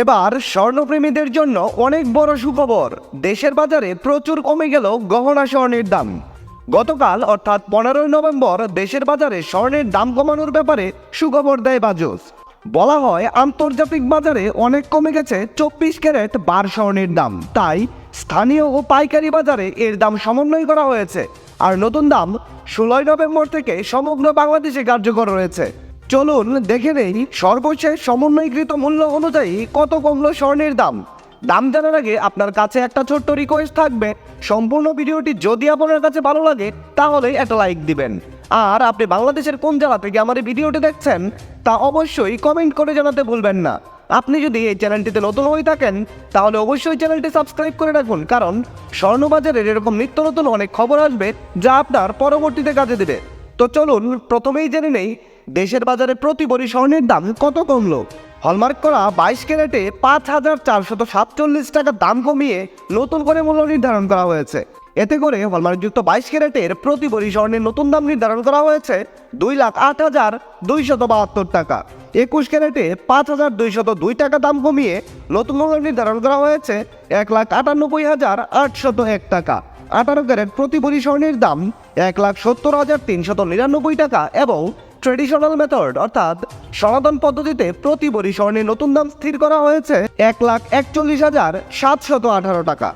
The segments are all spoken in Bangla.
এবার স্বর্ণপ্রেমীদের জন্য অনেক বড় সুখবর। দেশের বাজারে প্রচুর কমে গেল গহনা স্বর্ণের দাম। গতকাল, অর্থাৎ পনেরোই নভেম্বর, দেশের বাজারে স্বর্ণের দাম কমানোর ব্যাপারে সুখবর দেয় বাজস। বলা হয়, আন্তর্জাতিক বাজারে অনেক কমে গেছে চব্বিশ ক্যারেট বার স্বর্ণের দাম। তাই স্থানীয় ও পাইকারি বাজারে এর দাম সমন্বয় করা হয়েছে। আর নতুন দাম ষোলোই নভেম্বর থেকে সমগ্র বাংলাদেশে কার্যকর রয়েছে। চলুন দেখে নেই, সর্বশেষ সমন্বয়কৃত মূল্য অনুযায়ী কত কমলো স্বর্ণের দাম। দাম জানার আগে আপনার কাছে একটা ছোট্ট রিকোয়েস্ট থাকবে। সম্পূর্ণ ভিডিওটি যদি আপনার কাছে ভালো লাগে, তাহলে একটা লাইক দিবেন। আর আপনি বাংলাদেশের কোন জেলা থেকে আমার এই ভিডিওটি দেখছেন, তা অবশ্যই কমেন্ট করে জানাতে ভুলবেন না। আপনি যদি এই চ্যানেলটিতে নতুন হয়ে থাকেন, তাহলে অবশ্যই চ্যানেলটি সাবস্ক্রাইব করে রাখুন, কারণ স্বর্ণবাজারের এরকম নিত্য নতুন অনেক খবর আসবে, যা আপনার পরবর্তীতে কাজে দেবে। তো চলুন, প্রথমেই জেনে নেই দেশের বাজারে প্রতি বড়ি স্বর্ণের দাম কত কমলো? হলমার্ক করা বাইশ ক্যারেটে পাঁচ হাজার চারশত সাতচল্লিশ টাকা দাম কমিয়ে নতুন করে মূল্য নির্ধারণ করা হয়েছে। এতে করে হলমার্কযুক্ত বাইশ ক্যারেটের প্রতি বড়ি স্বর্ণের নতুন দাম নির্ধারণ করা হয়েছে দুই লাখ আট হাজার দুইশত বাহাত্তর টাকা। একুশ ক্যারেটে পাঁচ হাজার দুইশত দুই টাকা দাম কমিয়ে নতুন মূল্য নির্ধারণ করা হয়েছে এক লাখ আটানব্বই হাজার আটশত এক টাকা। আঠারো ক্যারেট প্রতি ভরি স্বর্ণের দাম এক লাখ সত্তর হাজার তিনশত নিরানব্বই টাকা এবং ট্রেডিশনাল মেথড অর্থাৎ সনাতন পদ্ধতিতে প্রতি ভরি স্বর্ণের নতুন দাম স্থির করা হয়েছে এক লাখ একচল্লিশ হাজার সাতশত আঠারো টাকা।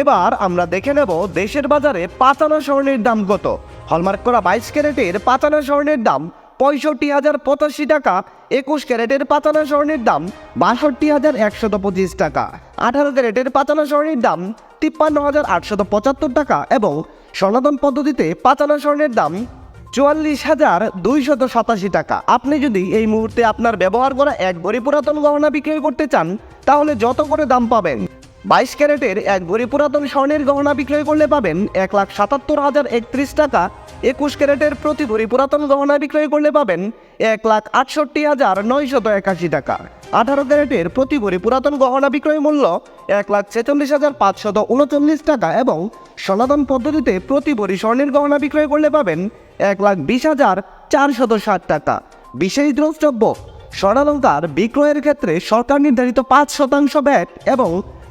এবার আমরা দেখে নেব দেশের বাজারে পাঁচানা স্বর্ণের দাম কত। হলমার্ক করা বাইশ ক্যারেটের পাঁচানা স্বর্ণের দাম পঁয়ষট্টি হাজার পঁচাশি টাকা, একুশ ক্যারেটের পাতানা স্বর্ণের দাম বাষট্টি হাজার একশত পঁচিশ টাকা, আঠারো ক্যারেটের পাতানা স্বর্ণের দাম তিপ্পান্ন হাজার আটশত পঁচাত্তর টাকা এবং সনাতন পদ্ধতিতে পাতানা স্বর্ণের দাম চুয়াল্লিশ হাজার দুইশত সাতাশি টাকা। আপনি যদি এই মুহূর্তে আপনার ব্যবহার করা এক ভরি পুরাতন গহনা বিক্রয় করতে চান, তাহলে যত করে দাম পাবেন বাইশ ক্যারেটের এক ভরি পুরাতন স্বর্ণের গহনা বিক্রয় করলে পাবেন এক লাখ সাতাত্তর হাজার একত্রিশ টাকা। একুশ ক্যারেটের প্রতি ভরি পুরাতন গহনা বিক্রয় করলে পাবেন এক লাখ আটষট্টি হাজার নয়শত একাশি টাকা। আঠারো ক্যারেটের প্রতি ভরি পুরাতন গহনা বিক্রয় মূল্য এক লাখ ছেচল্লিশ হাজার পাঁচশত উনচল্লিশ টাকা এবং সনাতন পদ্ধতিতে প্রতি ভরি স্বর্ণের গহনা বিক্রয় করলে পাবেন এক লাখ বিশ হাজার চারশত ষাট টাকা। বিশেষ দ্রষ্টব্য, স্বর্ণালঙ্কার বিক্রয়ের ক্ষেত্রে সরকার নির্ধারিত পাঁচ শতাংশ ব্যাট এবং